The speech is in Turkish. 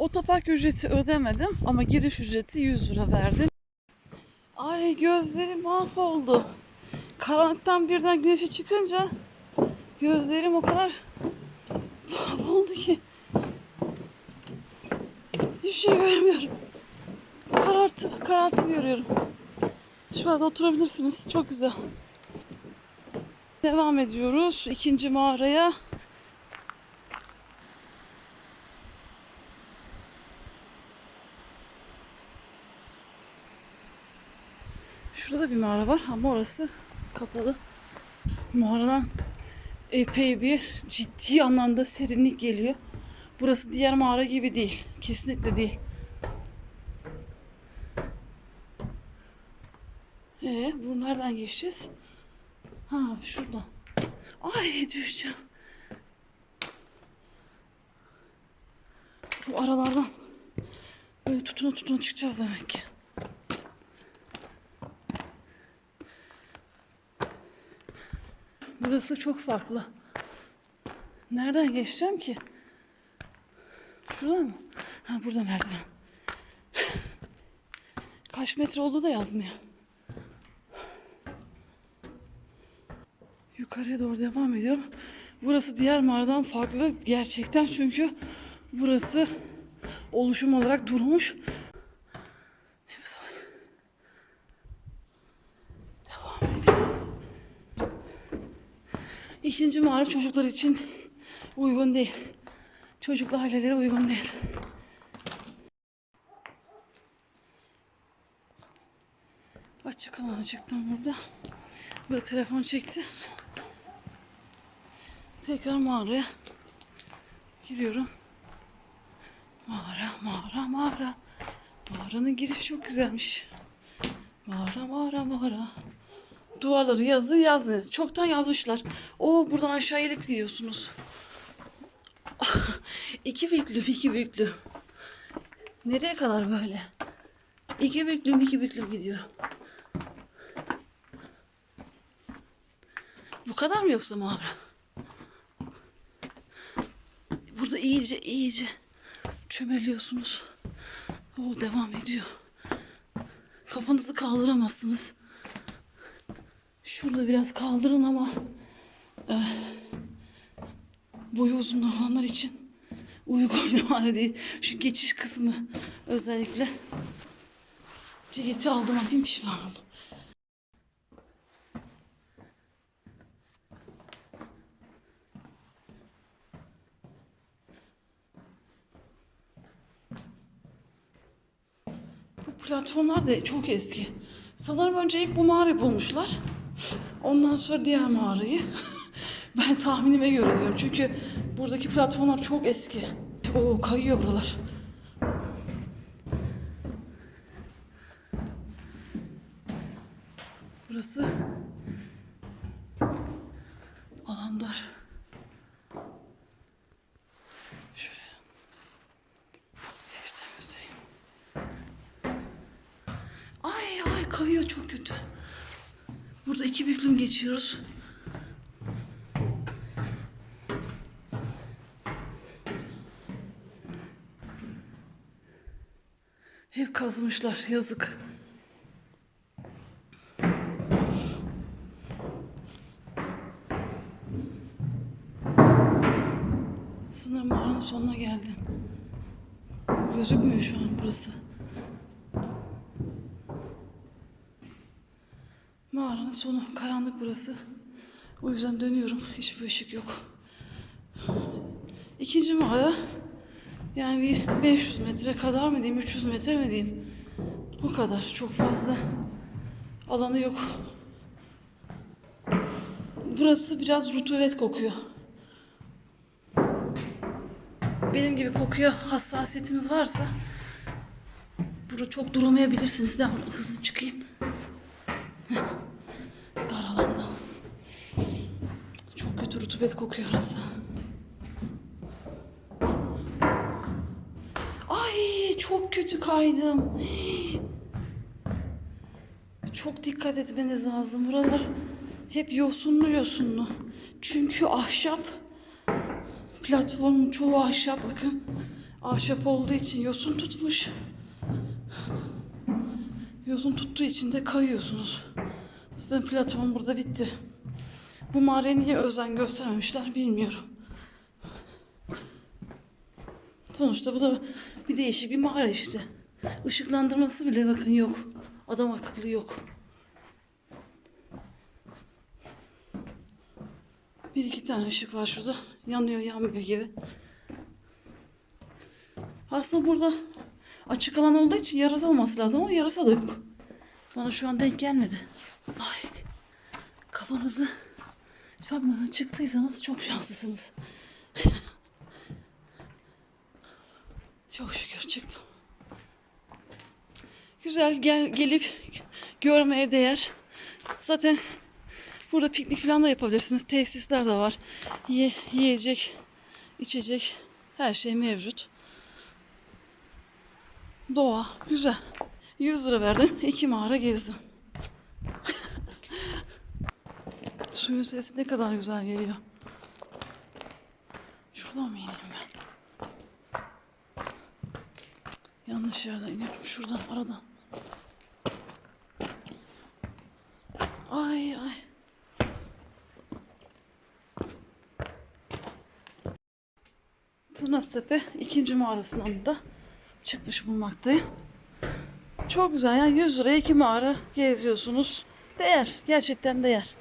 Otopark ücreti ödemedim ama giriş ücreti 100 lira verdim. Ay gözlerim mahvoldu. Karanlıktan birden güneşe çıkınca gözlerim o kadar tuhaf oldu ki. Hiçbir şey görmüyorum. Karartı, karartı görüyorum. Şurada oturabilirsiniz. Çok güzel. Devam ediyoruz ikinci mağaraya. Bir mağara var ama orası kapalı. Mağaradan epey bir ciddi anlamda serinlik geliyor. Burası diğer mağara gibi değil. Kesinlikle değil. Ee, bu nereden geçeceğiz? Ha, şuradan. Ay düşeceğim. Bu aralardan böyle tutuna tutuna çıkacağız demek ki. Burası çok farklı. Nereden geçeceğim ki? Şuradan mı? Ha burada merdiven. Kaç metre olduğu da yazmıyor. Yukarıya doğru devam ediyorum. Burası diğer mağaradan farklı gerçekten çünkü burası oluşum olarak durmuş. Nefes alayım. Devam ediyorum. İkinci mağara çocuklar için uygun değil. Çocuklu ailelere uygun değil. Açık alana çıktım burada. Böyle telefon çekti. Tekrar mağaraya giriyorum. Mağara, mağara, mağara. Mağaranın girişi çok güzelmiş. Mağara, mağara, mağara. Duvarları yazı yazdınız. Çoktan yazmışlar. O buradan aşağı ilik gidiyorsunuz. iki büyüklüm, iki büyüklüm. Nereye kadar böyle? İki büyüklüm, iki büyüklüm gidiyorum. Bu kadar mı yoksa mağara? Burada iyice iyice çömeliyorsunuz. O devam ediyor. Kafanızı kaldıramazsınız. Şurada biraz kaldırın ama e, boyu uzun olanlar için uygun bir hale değil. Şu geçiş kısmı özellikle ceketi aldım alayım pişman oldum. Bu platformlar da çok eski. Sanırım önce ilk bu mağarayı bulmuşlar. Ondan sonra diğer mağarayı. ben tahminime göre diyorum. Çünkü buradaki platformlar çok eski. Oo kayıyor buralar. Burası alan dar. Şöyle. İşte göstereyim. Ay ay kayıyor çok kötü. Burada iki büklüm geçiyoruz. Hep kazmışlar yazık. Sanırım mağaranın sonuna geldim. Gözükmüyor şu an burası. Mağaranın sonu. Karanlık burası. O yüzden dönüyorum. Hiçbir ışık yok. İkinci mağara. Yani bir 500 metre kadar mı diyeyim, 300 metre mi diyeyim. O kadar. Çok fazla alanı yok. Burası biraz rutubet kokuyor. Benim gibi kokuya hassasiyetiniz varsa burada çok duramayabilirsiniz. Ben hızlı çıkayım. Dar alanda. Rutubet kokuyor. Ay çok kötü kaydım. Çok dikkat etmeniz lazım. Buralar hep yosunlu yosunlu. Çünkü ahşap platformun çoğu ahşap bakın. Ahşap olduğu için yosun tutmuş. Yosun tuttuğu için de kayıyorsunuz. Zaten platform burada bitti. Bu mağaraya niye özen göstermemişler bilmiyorum. Sonuçta bu da bir değişik bir mağara işte. Işıklandırması bile bakın yok. Adam akıllı yok. Bir iki tane ışık var şurada. Yanıyor yanmıyor gibi. Aslında burada açık alan olduğu için yarasa olması lazım ama yarasa da yok. Bana şu an denk gelmedi. Ay kafanızı çarpmadan çıktıysanız çok şanslısınız. çok şükür çıktım. Güzel gel gelip görmeye değer. Zaten burada piknik falan da yapabilirsiniz. Tesisler de var. Ye, yiyecek, içecek her şey mevcut. Doğa güzel. 100 lira verdim. iki mağara gezdim. Suyun sesi ne kadar güzel geliyor. Şuradan mı ineyim ben? Yanlış yerden iniyorum. Şuradan aradan. Ay ay. Tırnaztepe ikinci mağarasından da çıkmış bulmaktayım. Çok güzel yani 100 liraya iki mağara geziyorsunuz. Değer. Gerçekten değer.